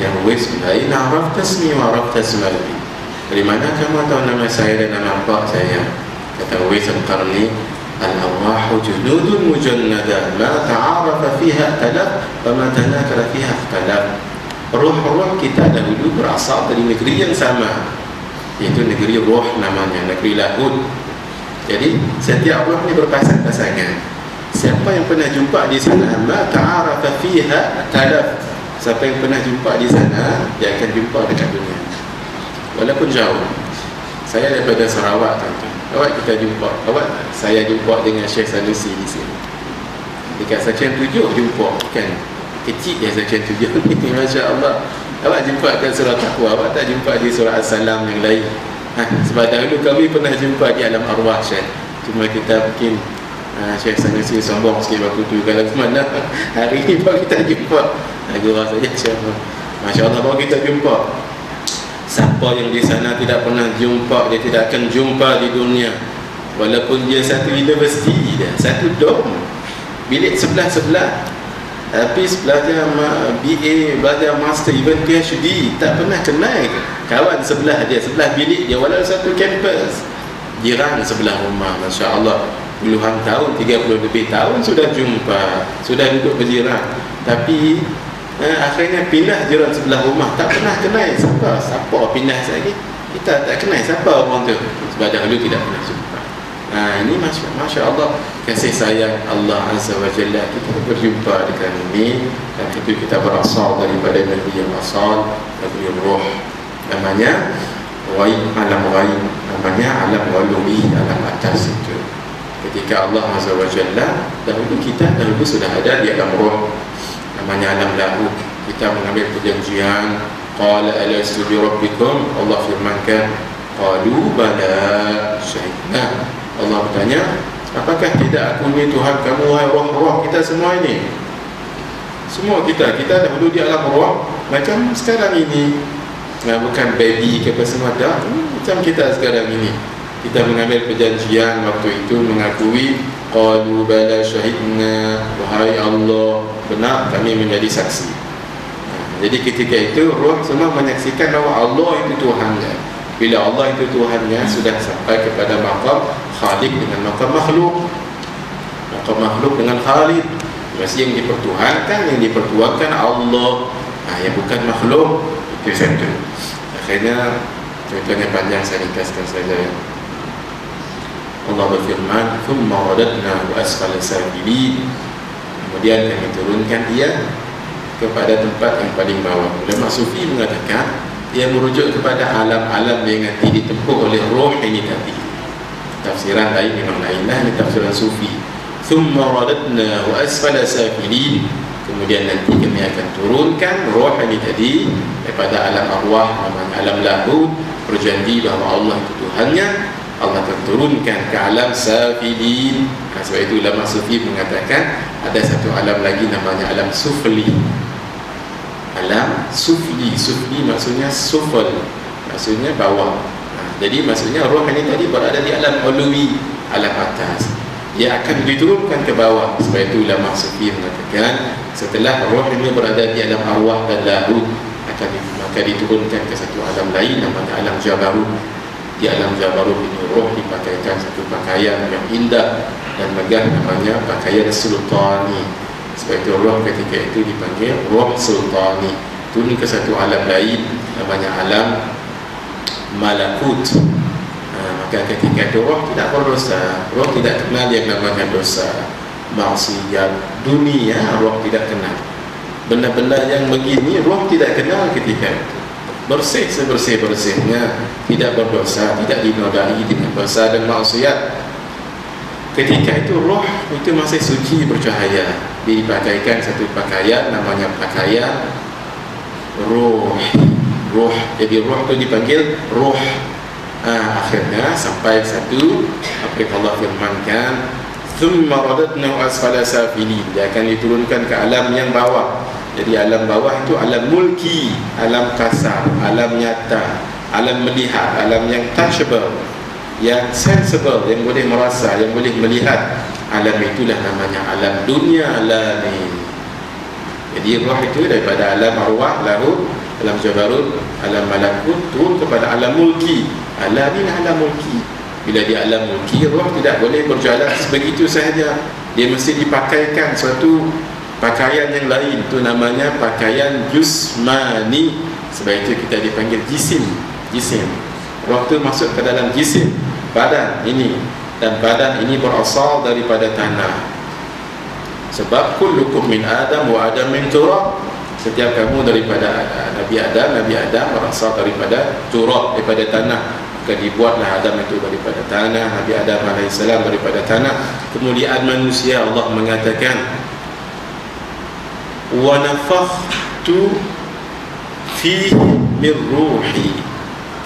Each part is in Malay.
yang Uwais mulai Na'raf tasmi wa araf tasmalbi Dari mana kamu tahu nama saya dan nama pak saya? Kata Uwais al-Qarni Al-arwahu junudun mujannada Ma ta'arafa fiha talaf Wa ma tanakara fiha talaf. Ruh-ruh kita dahulu berasal dari negeri yang sama Iaitu negeri roh namanya Negeri Lahud Jadi setiap roh ni berpasang-pasangan Siapa yang pernah jumpa di sana Ma ta'arafa fiha talaf Siapa yang pernah jumpa di sana Dia akan jumpa dekat dunia. Walaupun jauh. Saya daripada Sarawak tuan Awak kita jumpa Awak saya jumpa dengan Syekh Sanusi di sini. Dekat section tujuh jumpa Kan? Kecil ya section tujuh ni Masya Allah Awak jumpa kat surah Taqwa Awak tak jumpa di surah As-Salam yang lain? Ha, Sebab dahulu kami pernah jumpa di alam arwah Syekh. Cuma kita mungkin Syekh Sanusi sombong sikit waktu tu. Kalau mana hari ni baru kita jumpa. Lagu rasa Syekh Masya Allah baru kita jumpa. Siapa yang di sana tidak pernah jumpa Dia tidak akan jumpa di dunia. Walaupun dia satu universiti dia Satu dom. Bilik sebelah-sebelah. Tapi belajar BA, belajar master, even PhD Tak pernah kenal Kawan sebelah dia, sebelah bilik dia. Walau satu kampus Jiran sebelah rumah, Masya Allah Puluhan tahun, 30 lebih tahun Sudah jumpa, sudah duduk berjiran Tapi eh, akhirnya pindah jiran sebelah rumah. Tak pernah kenal siapa. Siapa pindah lagi? Kita tak kenal siapa orang tu. Sebab dahulu tidak pernah jumpa. Nah ini masya, masya Allah kasih sayang Allah Azza wa Jalla. Kita berjumpa dengan ini. Dan itu kita berasal daripada Nabi yang asal Nabi Ruh namanya Ghaib alam ghaib namanya alam walumi alam atas itu ketika Allah Azza wa Jalla dahulu kita dahulu sudah ada di alam roh. Namanya alam lahu kita mengambil perjanjian qala alastu bi rabbikum? Allah firmankan qalu bala. Syahidna. Allah bertanya apakah tidak aku ni Tuhan kamu wahai roh-roh kita semua ini? Semua kita kita dahulu di alam roh macam sekarang ini. Nah, bukan baby ke apa semua dah macam kita sekarang ini kita mengambil perjanjian waktu itu mengakui qalu bala syahidna. Wahai Allah benar kami menjadi saksi. Jadi ketika itu roh semua menyaksikan bahawa Allah itu Tuhannya. Bila Allah itu Tuhannya sudah sampai kepada maqam khalik dengan maqam makhluk. Maqam makhluk dengan khalik masih yang dipertuhankan yang dipertuhankan Allah. Nah, yang bukan makhluk. Itu satu. Akhirnya contohnya panjang saya ringkaskan saja Allah berfirman ثُمَّ رَدَدْنَا وَأَسْفَلَ سَابِلِينَ kemudian kami turunkan dia kepada tempat yang paling bawah. Ulama sufi mengatakan ia merujuk kepada alam-alam yang nanti ditempuh oleh roh ini tadi tafsiran lain memang lain lah ini tafsiran sufi. ثُمَّ رَدَدْنَا وَأَسْفَلَ سَابِلِينَ kemudian nanti kami akan turunkan roh ini tadi daripada alam arwah alam lahu berjanji bahawa Allah itu Tuhannya. Allah akan turunkan ke alam safilin. Ha, sebab itu ulama sufi mengatakan ada satu alam lagi namanya alam sufli. Alam sufli. Sufli maksudnya sufel. Maksudnya bawah. Ha, jadi maksudnya roh ini tadi berada di alam ulwi alam atas. Dia akan diturunkan ke bawah. Sebab itu ulama sufi mengatakan setelah roh ini berada di alam arwah dan lahud akan maka diturunkan ke satu alam lain namanya alam jabarut di alam Jabarut ini roh dipakaikan satu pakaian yang indah dan megah namanya pakaian sultani. Sebab itu roh ketika itu dipanggil roh sultani. Turun ke satu alam lain namanya alam malakut. Ha, maka ketika itu roh tidak berdosa roh tidak kenal yang namanya dosa. Maksiat dunia roh tidak kenal. Benda-benda yang begini roh tidak kenal ketika itu bersih sebersih bersihnya tidak berdosa tidak dinodai dengan dosa dan maksiat. Ketika itu roh itu masih suci bercahaya. Dipakaikan satu pakaian namanya pakaian roh. Roh jadi roh itu dipanggil roh. Ah, akhirnya sampai satu apa Allah firmankan ثم رددنا أسفل سافلين dia akan diturunkan ke alam yang bawah jadi alam bawah itu alam mulki, alam kasar, alam nyata, alam melihat, alam yang touchable, yang sensible, yang boleh merasa, yang boleh melihat. Alam itulah namanya alam dunia alami. jadi roh itu daripada alam arwah lahu alam jabarut alam malakut turun kepada alam mulki alam ini alam mulki bila di alam mulki roh tidak boleh berjalan sebegitu sahaja dia mesti dipakaikan suatu pakaian yang lain itu namanya pakaian jusmani sebab itu kita dipanggil jisim jisim. Itu masuk ke dalam jisim badan ini dan badan ini berasal daripada tanah. Sebab kullukum min adam wa adam min turab. Setiap kamu daripada Nabi Adam Nabi Adam berasal daripada turab daripada tanah. Maka dibuatlah Adam itu daripada tanah Nabi Adam AS daripada tanah. Kemuliaan manusia Allah mengatakan wa nafakhtu fihi min ruhi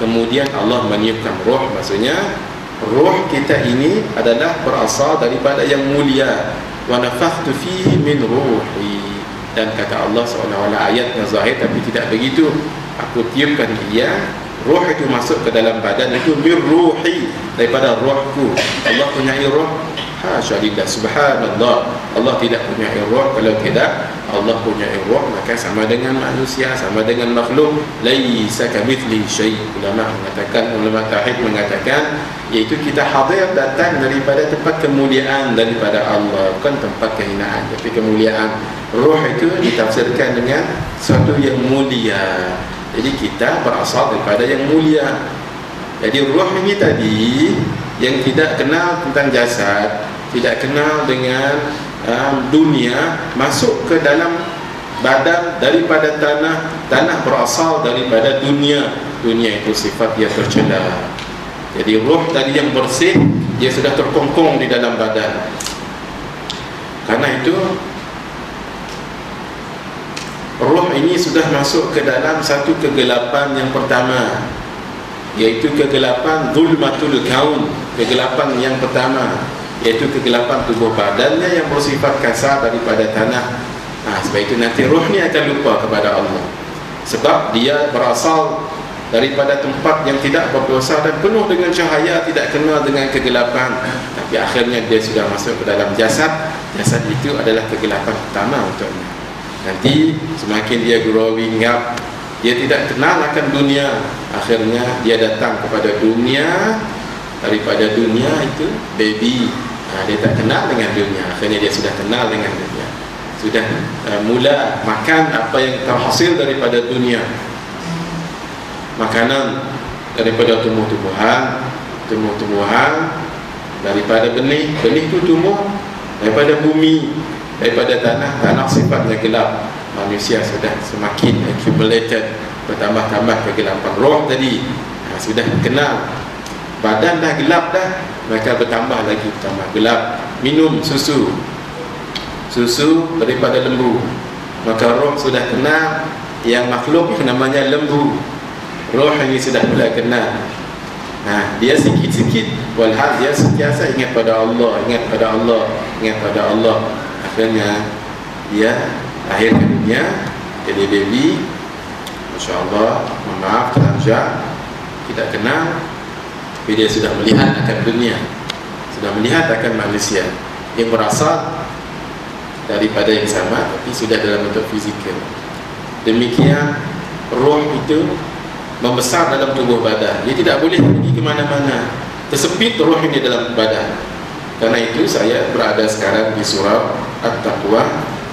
kemudian Allah meniupkan roh maksudnya roh kita ini adalah berasal daripada yang mulia. wa nafakhtu fihi min ruhi dan kata Allah SWT ayat yang zahir tapi tidak begitu. Aku tiupkan dia roh itu masuk ke dalam badan itu min ruhi daripada rohku. Allah punya roh? Hasya lillah subhanallah. Allah tidak punya roh. Kalau tidak Allah punya roh maka sama dengan manusia sama dengan makhluk. Laisa kamithli syai. Ulama mengatakan ulama tauhid mengatakan iaitu kita hadir datang daripada tempat kemuliaan daripada Allah. Bukan tempat kehinaan tapi kemuliaan. Roh itu ditafsirkan dengan sesuatu yang mulia jadi kita berasal daripada yang mulia. Jadi roh ini tadi yang tidak kenal tentang jasad tidak kenal dengan um, dunia masuk ke dalam badan daripada tanah tanah berasal daripada dunia. Dunia itu sifat dia tercela. Jadi roh tadi yang bersih dia sudah terkongkong di dalam badan. Karena itu roh ini sudah masuk ke dalam satu kegelapan yang pertama iaitu kegelapan zulmatul kaun kegelapan yang pertama iaitu kegelapan tubuh badannya yang bersifat kasar daripada tanah. Ha, sebab itu nanti roh ni akan lupa kepada Allah. Sebab dia berasal daripada tempat yang tidak berdosa dan penuh dengan cahaya tidak kenal dengan kegelapan. Tapi akhirnya dia sudah masuk ke dalam jasad. Jasad itu adalah kegelapan pertama untuknya nanti semakin dia growing up dia tidak kenal akan dunia. Akhirnya dia datang kepada dunia. Daripada dunia itu baby. Ha, dia tak kenal dengan dunia. Akhirnya dia sudah kenal dengan dunia. Sudah uh, mula makan apa yang terhasil daripada dunia. Makanan daripada tumbuh-tumbuhan tumbuh-tumbuhan. Daripada benih benih itu tumbuh. Daripada bumi daripada tanah tanah sifatnya gelap. Manusia sudah semakin accumulated bertambah-tambah kegelapan roh tadi ha, sudah kenal. Badan dah gelap dah maka bertambah lagi bertambah gelap. Minum susu. Susu daripada lembu. Maka roh sudah kenal. Yang makhluk namanya lembu. Roh ini sudah mula kenal. Ha, dia sikit-sikit. Walhal dia sentiasa ingat pada Allah ingat pada Allah ingat pada Allah akhirnya dia lahir dunia jadi baby. Masya Allah maaf terangja tidak kenal tapi dia sudah melihat akan dunia. Sudah melihat akan manusia. Yang berasal daripada yang sama tapi sudah dalam bentuk fizikal. Demikian roh itu membesar dalam tubuh badan. Dia tidak boleh pergi ke mana-mana. Tersepit roh ini dalam badan karena itu saya berada sekarang di surau At-Taqwa.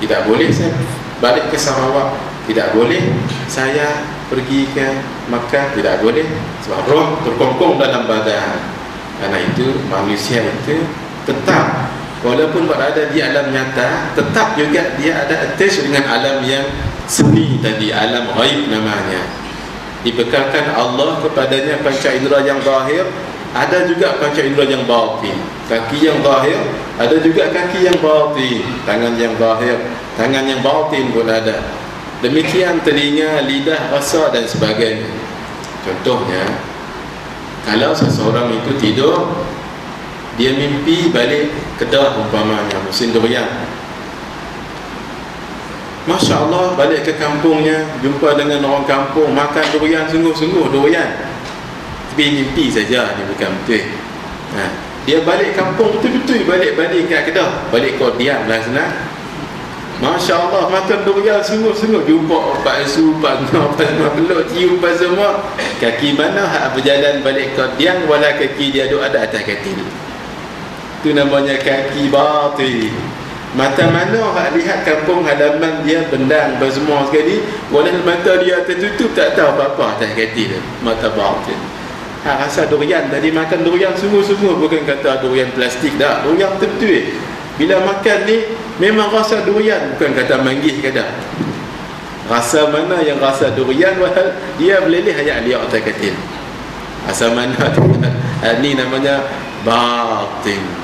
Tidak boleh saya balik ke Sarawak. Tidak boleh saya pergi ke Makkah. Tidak boleh. Sebab roh terkongkong dalam badan. Karena itu manusia itu tetap walaupun berada di alam nyata tetap juga dia ada attach dengan alam yang seni tadi alam ghaib namanya. Dibekalkan Allah kepadanya panca indera yang zahir ada juga panca indera yang batin. Kaki yang zahir ada juga kaki yang batin. Tangan yang zahir tangan yang batin pun ada. Demikian telinga, lidah, rasa dan sebagainya. Contohnya Kalau seseorang itu tidur Dia mimpi balik kedah umpamanya Musim durian. Masya Allah balik ke kampungnya Jumpa dengan orang kampung Makan durian sungguh-sungguh durian Tapi mimpi saja ni bukan betul. Ha. Dia balik kampung betul-betul balik-balik ke kedah Balik kau diam lah senang. Masya Allah makan durian sungguh-sungguh. Jumpa opak supan opak peluk cium pas semua kaki mana hak berjalan balik ke tiang wala kaki dia duduk ada atas katil itu namanya kaki batil. Mata mana hak lihat kampung halaman dia bendang bersemua sekali. Wala mata dia tertutup tak tahu apa-apa atas katil mata batil ha, rasa durian. Tadi makan durian sungguh-sungguh bukan kata durian plastik dah. Durian betul-betul bila makan ni memang rasa durian. Bukan kata manggis kata rasa mana yang rasa durian wahal? Dia meleleh hanya liak atas katil. Rasa mana tu ni namanya batin